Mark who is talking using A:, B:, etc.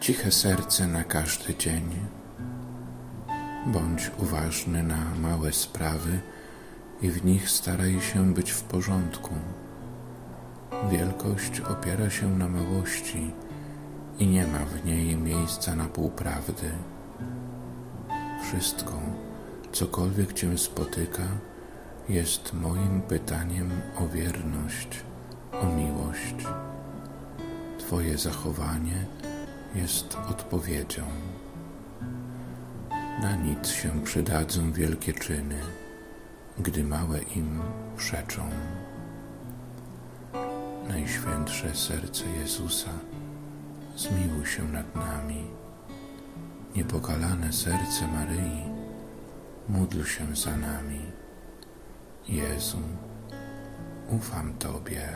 A: ciche serce na każdy dzień. Bądź uważny na małe sprawy i w nich staraj się być w porządku. Wielkość opiera się na małości i nie ma w niej miejsca na półprawdy. Wszystko, cokolwiek Cię spotyka, jest moim pytaniem o wierność, o miłość. Twoje zachowanie jest odpowiedzią. Na nic się przydadzą wielkie czyny, gdy małe im przeczą. Najświętsze serce Jezusa, zmiłuj się nad nami. Niepokalane serce Maryi, módl się za nami. Jezu, ufam Tobie.